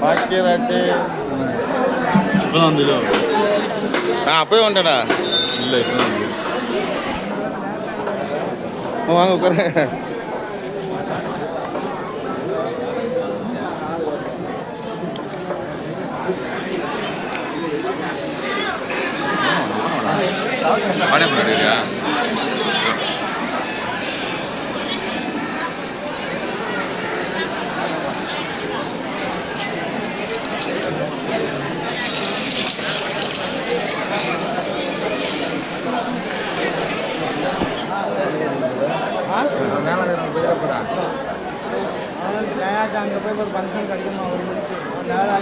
பாக்கியராட்டு இப்போ தான் வந்தது நான் அப்பவே வந்துட்டேன்டா இல்லை இப்போ தான் வந்தது ஆ, வாங்க உட்காருங்க பாண்டியபுரம் இருக்கா அங்கே போய் ஒரு ஃபங்க்ஷன் கிடைக்குமா ஒரு மணிக்கு நேரம்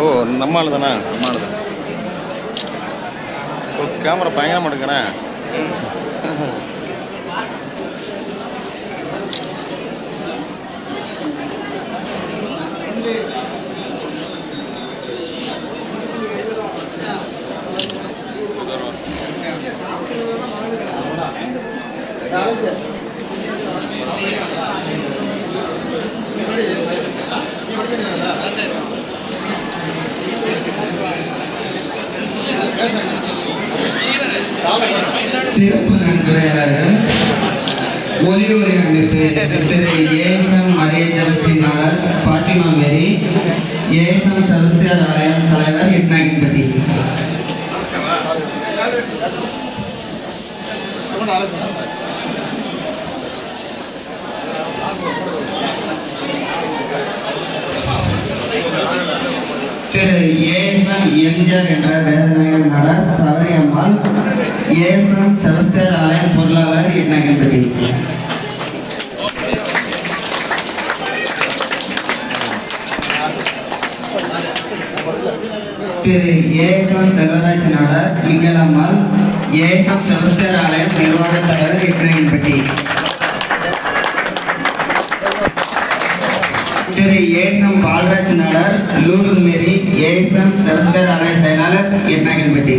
ஓ நம்ம ஆளு தானே அம்மானு தான் ஓ கேமரா பயங்கரமாக எடுக்கிறேன். சிறப்பு நன்கொடையாளர் ஏசன் செபஸ்தியார் ஆலயம் பொருளாளர் எண்ணகன்பட்டி திரு ஏஎஸ்எம் செல்வராஜ் நாடர் மிங்கலம்மாள் ஏசம் செபஸ்தியார் ஆலயம் நிர்வாக தலைவர் எண்ணகன்பட்டி திரு ஏசம் பால்ராஜ் நாடர் லூர் மேரி ஏசம் செபஸ்தியார் ஆலய செயலாளர் எண்ணகன்பட்டி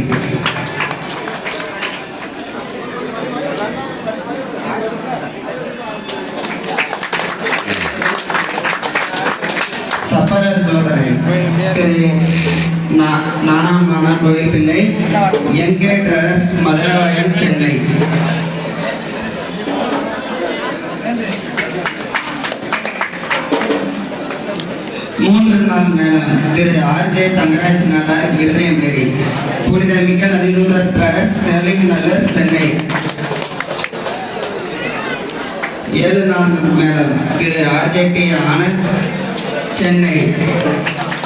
எங்கே ட்ரேடர்ஸ் மதுரவாயன் சென்னை. மூன்று நாள் மேளம் திரு ஆர்ஜே தங்கராஜ் நாடார் இருதயமேரி புனித மிக்க அதிரூரர் ட்ரேடர்ஸ் செலிங் நல்லர் சென்னை. ஏழு நாள் மேளம் Thiru RJ K Anand Chennai.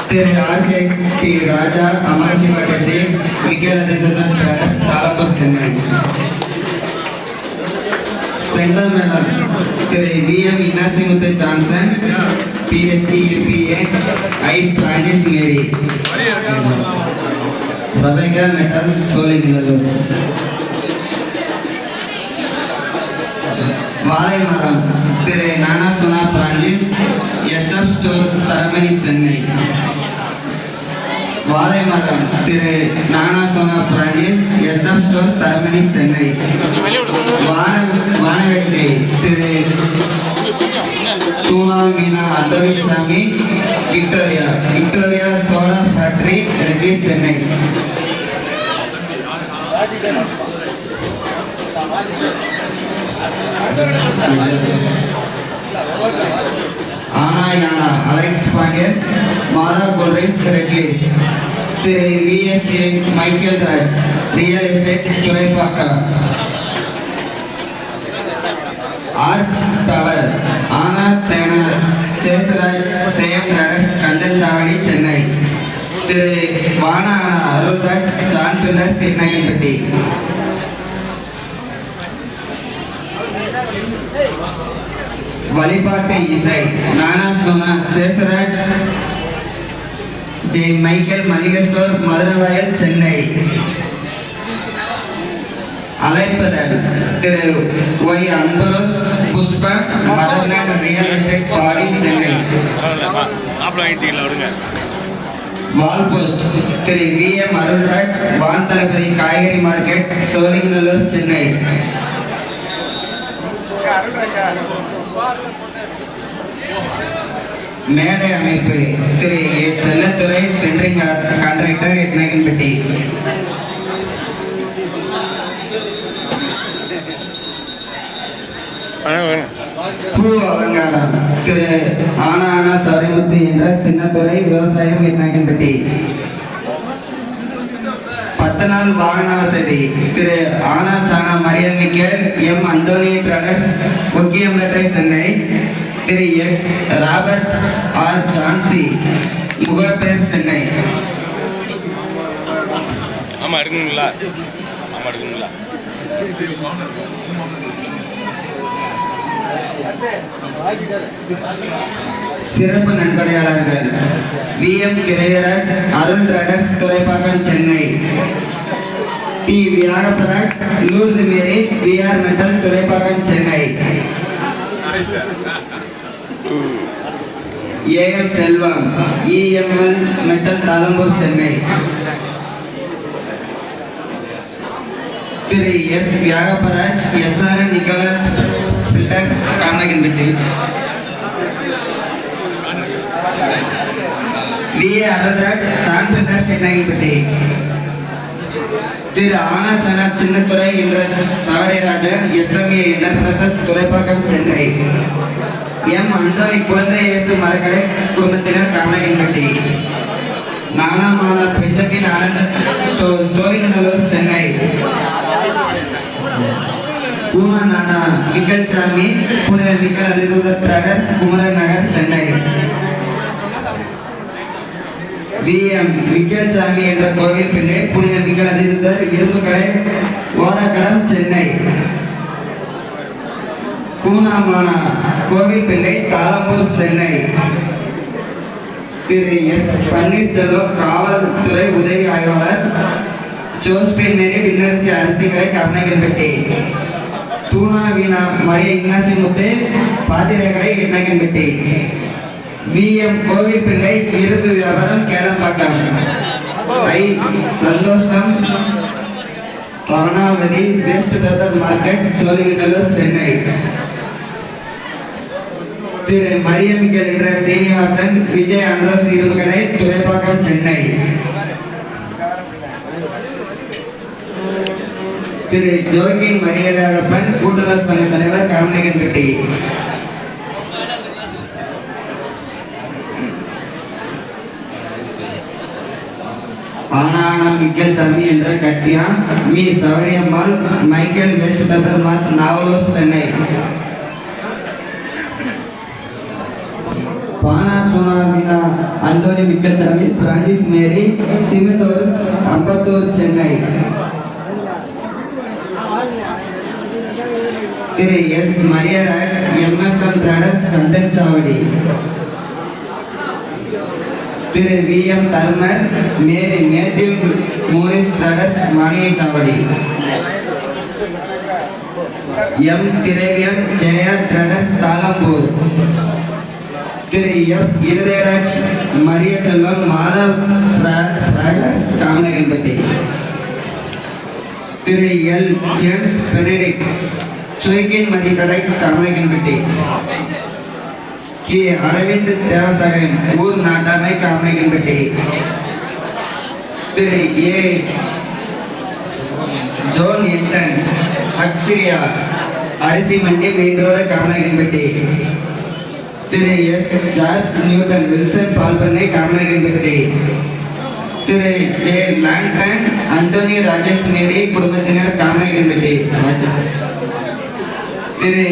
Thiru RJ T Raja அமரசிவ டெசி மிக்கல் அதிரூரர் ட்ரேடர்ஸ் தாளம்பூர் சென்னை செங்கல் மேளம் Thiru V M Inasimuthu Johnson BSc UPA I Francis Mary Rebecca metal Sholinganallur வாழை மரம் திரு நானா சுனா Francis SF store Taramani Chennai வாழை மரம். திரு நானா Sona Pranesh S M store Taramani Chennai. வான திரு தூணா மீனா அந்தவிசாமி விக்டோரியா. விக்டோரியா சோலா ஃபேக்டரி ரெட்டி சென்னை. ஆனா யானா அலெக்ஸ் பாண்டியன் மாதா cool drinks ரெட்லேஸ் Thiru VSA Michael Raj real estate Thoraipakkam arch tower ஆனா சேன Sesaraj Sam travels Kandanchavadi Chennai Thiru வானா அருள்ராஜ் ஜான் பில்லர் வழிபாட்டு இசை நானா சோனா சேசராஜ் ஜே. மைக்கேல் மளிகை store Maduravoyal Chennai. அழைப்பதர் Thiru Y. Anbarose Pushpa Motherland real estate Padi Chennai. Wall post Thiru V. M. Arulraj வான் தளபதி காய்கறி market Sholinganallur Chennai. மேடை அமைப்பு Thiru A Chellathurai centring contractor எட்நகன்பட்டி பூ அலங்காரம் திரு ஆனா ஆனா சரிமுத்து என்ற சின்னத்துறை விவசாயம் எட்நகன்பட்டி பத்து நாள் வாகன வசதி திரு ஆனா சானா மரியமிக்கர் M Anthony brothers முக்கியம்பேட்டை Chennai Thiru X Robert R. Jhansi. Mogappair Chennai. ஆமா எடுக்கணுங்களா? ஆமா எடுக்கணுங்களா? சிறப்பு நன்கொடையாளர்கள். வி. எம். கிரையராஜ் Arul ரடஸ் Thoraipakkam Chennai. D. Viyagapparaj Lourdu Mary V. R. Metal Thoraipakkam Chennai. AM Selvam. EML metal Thalambur Chennai Thiru S Viyagapparaj S R Nicholas பில்டக்ஸ் காமகின்பட்டி V A Arulraj சான்றிதழ் சென்னகிப்பட்டி திரு ஆனாச்சனா சின்னத்துறை என்ற Savarirajan SMA enterprises Thoraipakkam Chennai. M Anthony குழந்தை இயேசு மரக்கடை குடும்பத்தினர் காமகின்பட்டி நானாமான மாணவர் ஆனந்த் ஆனந்த சோழிங்கநல்லூர் சென்னை. பூமா நானா மிக்கல் சாமி புனித மிக்கல் அதிதூதர் Prakash Kumaran Nagar Chennai. V. M. Michael சாமி என்ற கோவில் பிள்ளை புனித மிக்கல் அதிதூதர் இரும்புக்கடை கடை சென்னை. பூனாமானா கோவில்பிள்ளை தாளம்பூர் சென்னை. திரு எஸ். பன்னீர்செல்வம் காவல்துறை உதவி ஆய்வாளர் ஜோஸ்பின் மேரி விண்ணரசி அரசிகளை கவனகன்பட்டி தூணா வீணா மரிய இன்னாசி முத்து பாத்திரக்கடை எண்ணகன்பட்டி வி. எம். கோவில் பிள்ளை இருப்பு வியாபாரம் கேளம்பாக்கம். ஐ. சந்தோஷம் Bhavanavathi waste brother market Sholinganallur Chennai. Thiru மரியமிக்கல் என்ற சீனிவாசன் விஜய் அண்ட்ரஸ் இரும்புகடை துறைப்பாக்கம் சென்னை. திரு ஜோகின் மரியதாகப்பன் கூட்டுறவு சங்க தலைவர் காமலிங்கன்பட்டி ஆனானா மிக்கல் சாமி என்ற கட்டியா மீ. சவரியம்மாள் மைக்கேல் வெஸ்ட் பேப்பர் மாத் நாவலூர் சென்னை. பானா சுனா மீனா Anthony மிக்கல்சாமி Francis Mary cement works Ambattur Chennai Thiru S Mariyaraj MSM brothers Kandanchavadi Thiru V M Dharmar Mary Matthew Morris brothers மானியச்சாவடி M Thiraviyam Jaya brothers Thalambur Thiru F Irudayaraj Mariya Selvam Madhav Prakash காமநகன்பட்டி திரு L. James Benedict சுயகின் மதிக்கடை காமநகன்பட்டி K. Aravind தேவசகன் ஊர் நாட்டாமை காமநகன்பட்டி திரு. A. Zone எட்டன் அக்ஸிரியா அரிசி மண்டி main road காமநகன்பட்டி Thiru S George Newton Wilson பால்பனை காமநகன்பட்டி Thiru J Langton Anthony Rajesh Mary குடும்பத்தினர் காமநகன்பட்டி திரு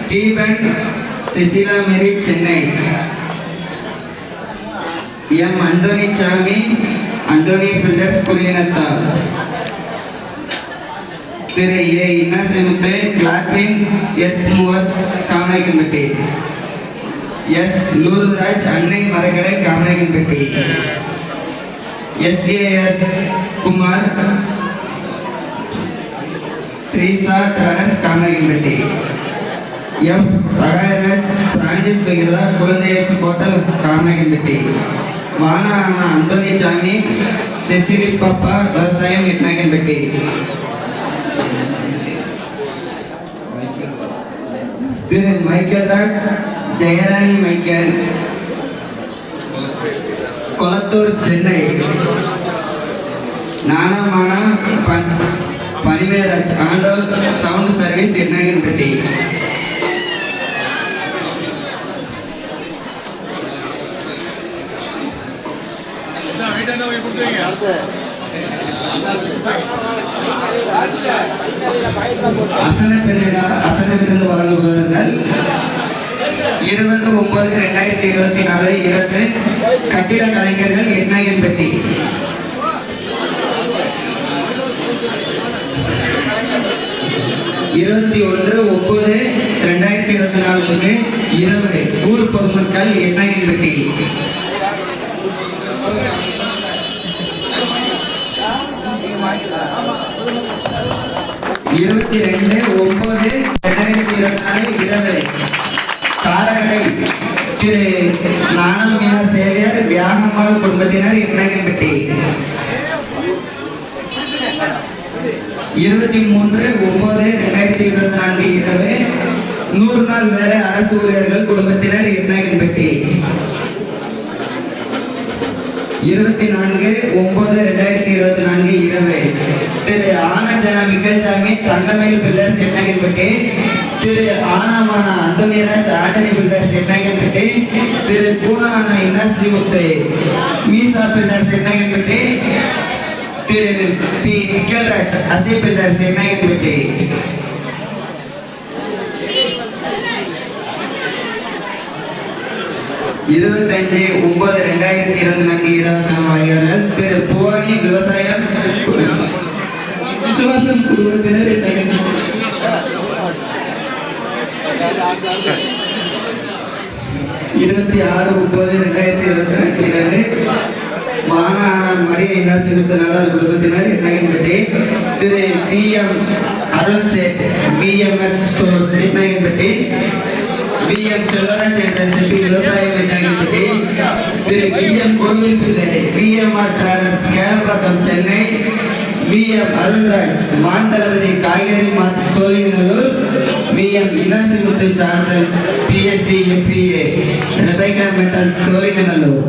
ஸ்டீபன் சிசிலா மேரி சென்னை எம் அந்தோனி சாமி அந்தோனி பில்டர்ஸ் குலினத்தா திரு ஏ இன்னாசிமுத்து கிளாட்வின் எத் மூவர்ஸ் காமநாயக்கன்பட்டி எஸ் லூருராஜ் அன்னை மரகடை காமனை S SAS Kumar Theresa traders Kamanayakkanpatti F Sagayaraj Francis விகிதா குழந்தையேசு ஹோட்டல் காமநாயக்கன்பட்டி வானா அந்தோனி சாமி செசிலி பாப்பா விவசாயம் இட்நாயக்கன்பட்டி திரு மைக்கேல் ராஜ் ஜெயராணி மைக்கேல் கொளத்தூர் சென்னை நாணமானா பன் பனிவேராஜ் ஆண்டோல் சவுண்ட் சர்வீஸ் எண்ணகன்பட்டி அசன பெருவிழா அசன விருந்து வழங்குபவர்கள் இருபது ஒன்பது ரெண்டாயிரத்தி இருபத்தி நாலு இரண்டு கட்டிட கலைஞர்கள் எண்ணாயன்பட்டி இருபத்தி ஒன்று ஒன்பது ரெண்டாயிரத்தி இருபத்தி நாலுக்கு இரவு ஊர் பொதுமக்கள் எண்ணாயன்பட்டி இருபத்தி ரெண்டு ஒன்பது ரெண்டாயிரத்தி இருபத்தி நாலு இரவு. காரகடை திரு நானாமீனா சேவியர் வியாகம்மாள் குடும்பத்தினர் இரணகன்பட்டி இருபத்தி மூன்று ஒன்பது ரெண்டாயிரத்தி இருபத்தி நான்கு இரவு. நூறு நாள் வேற அரசு ஊழியர்கள் குடும்பத்தினர் இரணகன்பட்டி இருபத்தி நான்கு ஒன்பது ரெண்டாயிரத்தி இருபத்தி நான்கு இரவு. திரு ஆனந்தன மிக்கல்சாமி தங்கமேல் பிள்ளை சென்னகிரிப்பட்டி திரு ஆனாமான அந்தமீராஜ் ஆண்டனி பிள்ளை சென்னகிரிப்பட்டி திரு பூனான ஸ்ரீமுத்து மீசா பிள்ளை சென்னகிரிப்பட்டி திரு பி. நிக்கல்ராஜ் அசை பிள்ளை சென்னகிரிப்பட்டி இருபத்தைந்து ஒன்பது ரெண்டாயிரத்தி இருபத்தி நான்கு இலவசம் வாங்கியவர்கள் திரு புவனி விவசாயம். என்னங்க இருபத்தி ஆறு ஒன்பது ரெண்டாயிரத்தி இருபத்தி ரெண்டிலிருந்து மாநாடு மரிய இந்தாஸ் இருபத்தி நாலாவது குடும்பத்தினர் எண்ணகன்பட்டி திரு பி எம் அருள் சேட் பிஎம்எஸ் எண்ணகன்பட்டி பி எம் செல்வராஜ் என்ற செல்வி விவசாய எண்ணகன்பட்டி திரு பி எம் கோவில் பிள்ளை பி எம் ஆர் டிராவல்ஸ் கேரப்பாக்கம் சென்னை பி எம் அருள்ராஜ் மாந்தளபதி காய்கறி market Sholinganallur P M Inasimuthu Johnson BSc MBA Rebecca metal Sholinganallur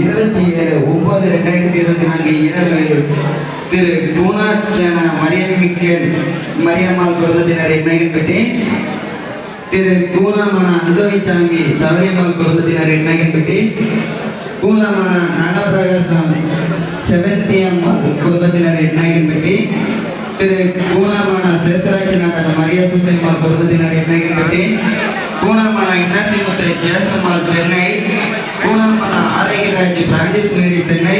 இருபத்தி ஏழு ஒன்பது ரெண்டாயிரத்தி இருபத்தி நான்கு இரவு திரு பூனாச்சன மரியமிக்க மரியம்மாள் குடும்பத்தினர் எண்ணகன்பட்டி திரு பூனாமன அந்தவிச்சாமி சபரிமால் குடும்பத்தினர் எண்ணகன்பட்டி பூனாமன நாகப்பிரகாசம் செவந்தி அம்மாள் குடும்பத்தினர் எண்ணகன்பட்டி திரு பூனாமன சேசராஜ் நகர் மரியா சுசைமால் குடும்பத்தினர் எண்ணகன்பட்டி பூனாமன இன்னாசிமுத்து ஜேசம்மாள் சென்னை. பூனாமன ஆரோக்கியராஜ் பிராண்டிஸ் மேரி சென்னை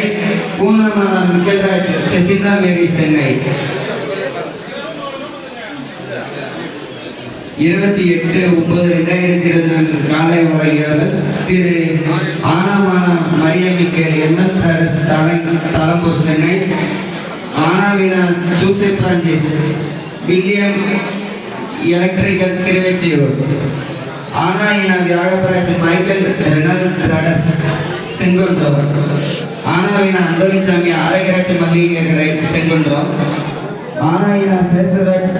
பூனாமன மிக்கல்ராஜ் சசிதா மேரி சென்னை. இருபத்தி எட்டு ஒன்பது ரெண்டாயிரத்தி இருபத்தி நான்கு காலை வழங்கியவர் திரு ஆனாமான மரியமிக்கேல் எம்எஸ் டாரஸ் தலம்பூர் சென்னை. ஆனாவினா ஜூசே பிரான்சிஸ் வில்லியம் எலக்ட்ரிக்கல் திருவெச்சியூர் ஆனாயினா வியாகபராஜ் மைக்கேல் ரெனல் ட்ராடஸ் செங்குன்றம் ஆனாவினா அந்தோனிசாமி ஆரோக்கியராஜ் மல்லிகை செங்கொன்றோம் ஆனாயினா சேசராஜ்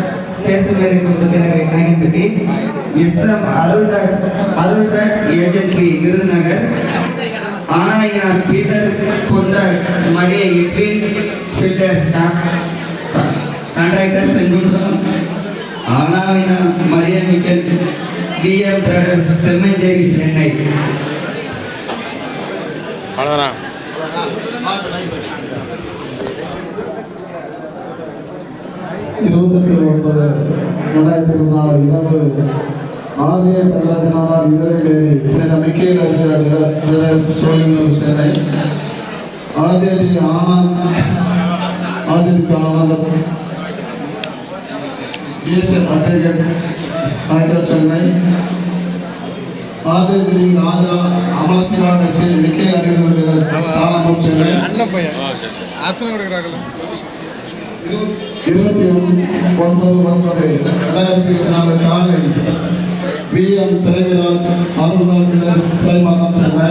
சேசுமேரி குடும்பத்தினர் நாயன்பட்டி S M Arulraj Arulraj agency Virudhunagar. ஆனாயினா Peter Ponraj Mariya Edwin filter staff contractor Sengundram ஆனாவினா Maria Michael P M brothers Semmancheri Chennai. அவ்வளோதானா இருபத்தெட்டு ஒன்பது ரெண்டாயிரத்தி இருபத்தி நாலு இரவு ஆகிய தொள்ளாயிரத்தி நாலாம் இதழில் புனித மிக்கேல் அறிஞர் சென்னை ஆதிரி ஆனந்த் ஆதிரிக்கு ஆனந்த் ஏசன் அட்வொகேட் ஆய்டர் சென்னை. ஆதிரி ராஜா அமலசிவாக ஸ்ரீ மிக்கேல் அறிஞர்கள் தாளம்பூர் சென்னை அண்ணன் பையன். ஆசனம் எடுக்கிறாங்களே இருபத்தி ஒன்பது ஒன்பது ரெண்டாயிரத்தி இருபத்தி காலை வி. எம். தேவிராஜ் அருணாச்சல திரைமகம் சென்னை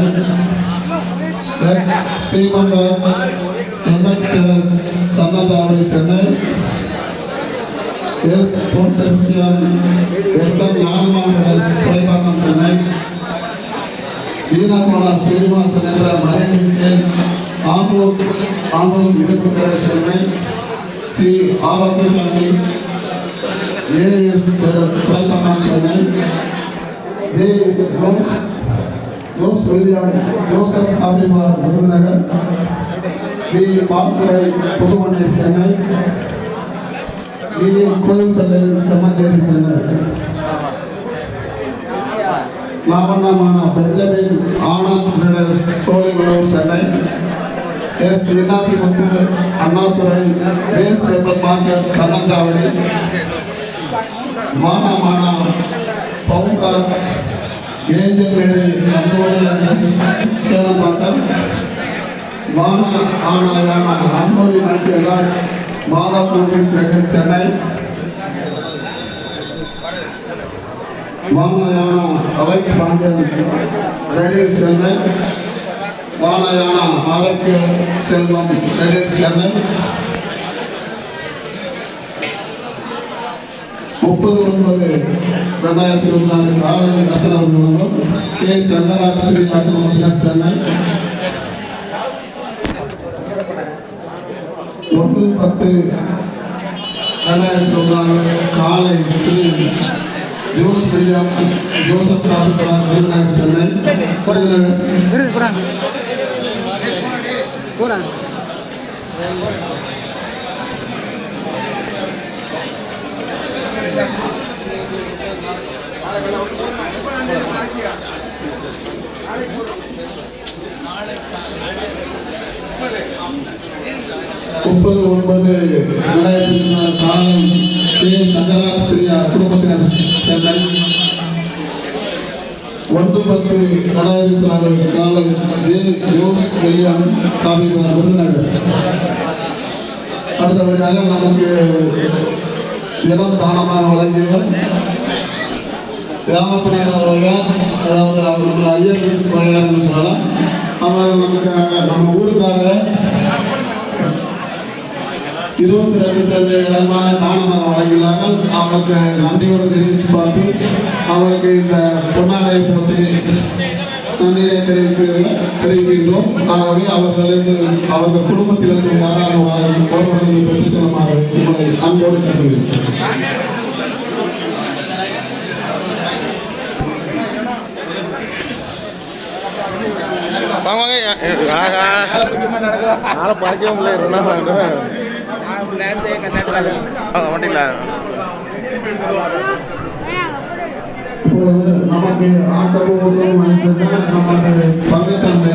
ஸ்ரீமன்ராஜ் MS கந்ததாவடி Chennai S Pon Sebastian S M ஞானமான் திரைமகம் சென்னை வீணாகோடா ஸ்ரீனிவாசன் என்ற மறைமுக ஆம்பூர் ஆம்பூர் இருப்பு Chennai Sri Arokiasamy AS pradhaman Chennai A Jose Jose William Joseph அபிமார் Virudhunagar V பால்துறை புதுமனை சென்னை வி கோயில்பள்ளி செம்மஞ்சேரி சென்னை லாவண்ணமான Benjamin Anand brothers சோழிகுளம் Chennai S Meenakshi Muthu Annadurai Vel paper market கண்ணஞ்சாவடி மானா மானா பவுண்டா ஏஞ்சல் மேரி நந்தோடைய சேலம்பாட்டம் மானா ஆனா யானா அன்போடி நாட்டியெல்லாம் மாதா மூவிஸ் ரெக்கட் சென்னை வானயானா அவைக் பாண்டியன் ரயில் சென்னை வானயானா ஆரோக்கிய செல்வம் ரயில் சென்னை முப்பது ஒன்பது ரெண்டாயிரத்தி இருபத்தி நாலு காலை அசனம் கே. தங்கராஜ் பிரிவாக்கம் சென்னை ஒன்று பத்து. ரெண்டாயிரத்தி நாலு காலை Thiru Jose William Joseph ராபிகா Virudhunagar Chennai Virudhunagar முப்பது ஒன்பது ரெண்டாயிரத்தி நாலு காலம் கே. தங்கராஜ் பிரியா குடும்பத்தினர் சென்னை ஒன்று பத்து ரெண்டாயிரத்தி நாலு காலம் ஏ ஜோஸ் வில்லியம் சாமிபார் விருதுநகர். அடுத்தபடியாக நமக்கு இடம் தானமாக வழங்கியவர் ராமப்பனார் அதாவது அவர்கள் ஐயர் வகையார்னு சொல்லலாம். அவர் நமக்கு நம்ம ஊருக்காக இருபத்தி ரெண்டு சென்ட் இடமாக தானமாக வழங்கினார்கள் அவருக்கு நன்றியோடு தெரிவித்து பார்த்து அவருக்கு இந்த பொன்னாடை போட்டு நன்றியை தெரிவித்து தெரிவிக்கின்றோம். ஆகவே அவர்களிருந்து அவர்கள் குடும்பத்திலிருந்து யாராவது ஒருவருக்கு பெற்று செல்லுமாறு உங்களை அன்போடு கேட்டுக்கிறேன் வாங்க வாங்க. ஆளை பார்க்கவே முடியல என்ன பண்ணுறேன் மாட்டீங்களா இப்பொழுது நமக்கு ஆட்டமும் பங்குத்தன்மை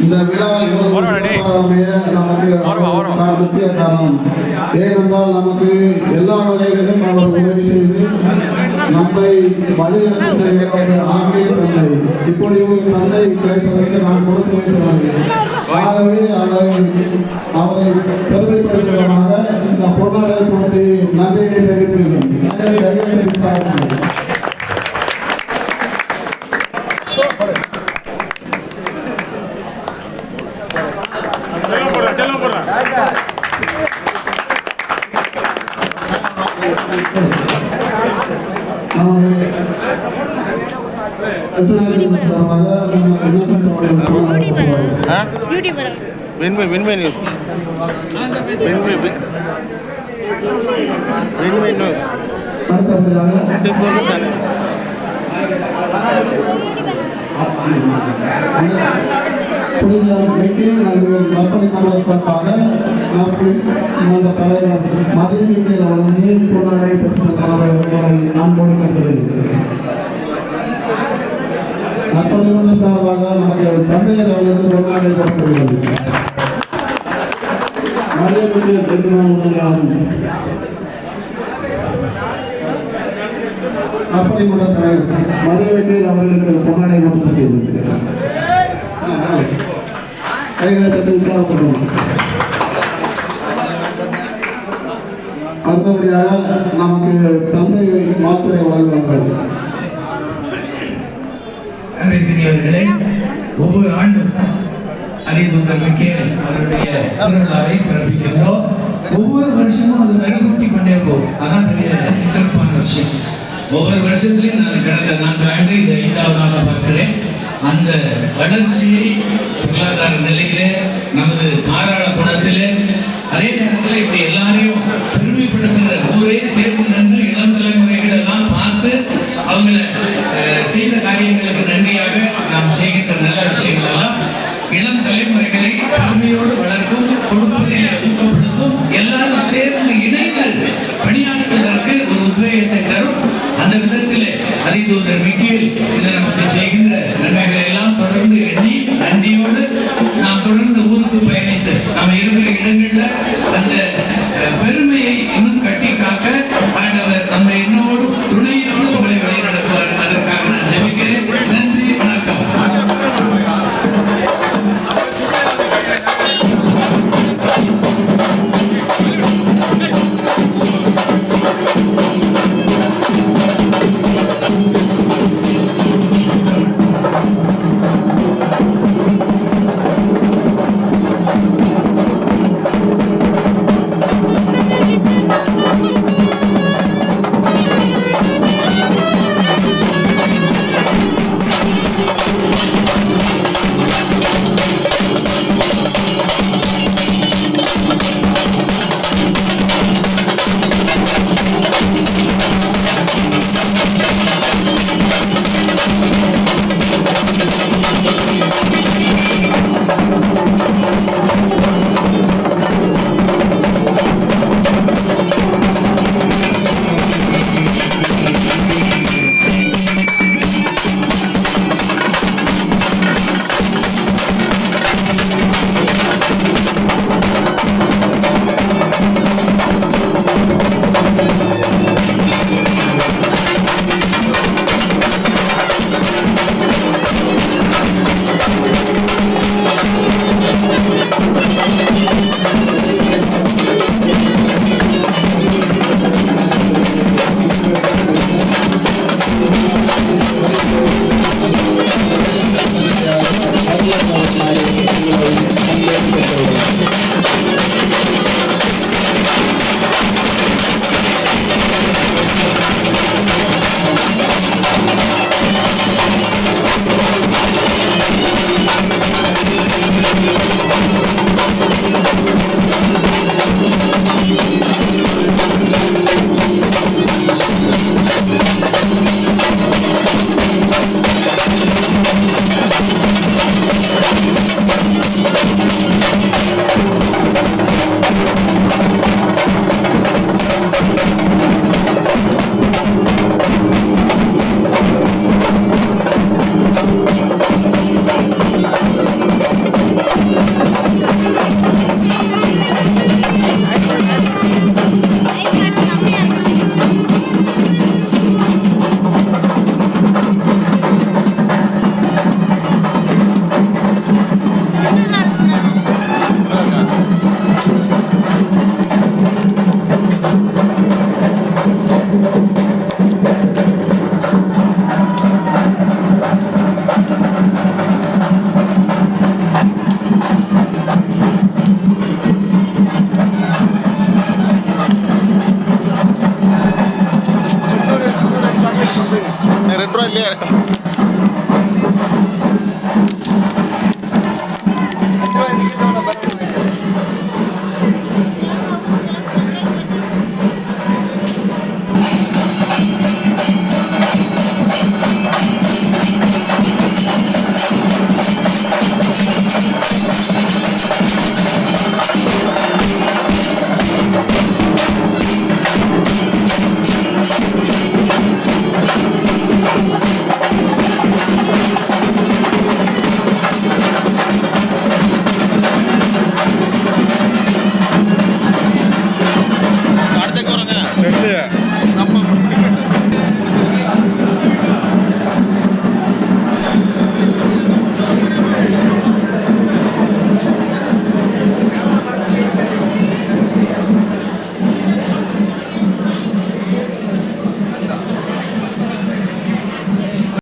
இந்த விழா இவ்வளவு சிறப்பாக அமைய நமக்கு முக்கிய காரணம். ஏனென்றால் நமக்கு எல்லா வகைகளிலும் அவர் உதவி செய்து நம்மை வழிநடத்துகிற ஆன்மீக தந்தை இப்படி ஒரு தந்தை கிடைப்பதற்கு நான் கொடுத்து வைக்கிறேன் ஆகவே அவரை அவரை பெருமைப்படுத்துவதாக இந்த பொன்னாடை போட்டி நன்றியை தெரிவித்துள்ளேன். விண்மை விண்மை நியூஸ் விண்மை விண்- விண்மை நியூஸ் ரெண்டு பேரும் தானே சார்பாக நமக்கு தந்தையர் அவர்களுக்கு பொன்னாடை கொடுக்கிறது மரியாதை பெருமாள் அப்படிப்பட்ட தலைவர் மதுரையில் அவர்களுக்கு பொன்னாடை கைகளை உற்சாகப்படுவோம் அடுத்தபடியாக நமக்கு தந்தை மாத்திரை வழங்குவார்கள் அன்றைக்குரியவர்களே ஒவ்வொரு ஆண்டும் அரிதுங்கள் மிக்கேல் அவருடைய திருவிழாவை சிறப்பிக்கின்றோம் ஒவ்வொரு வருஷமும் அது கைகூட்டி கொண்டே போகும் அதான் பெரிய சிறப்பான விஷயம் ஒவ்வொரு வருஷத்துலையும் நான் கடந்த நான்கு ஆண்டு இது நாளாக பார்க்கிறேன் அந்த வளர்ச்சியை பொருளாதார நிலையிலே நமது தாராள குணத்திலே அதே நேரத்தில் இப்படி எல்லாரையும் பெருமைப்படுத்துகிற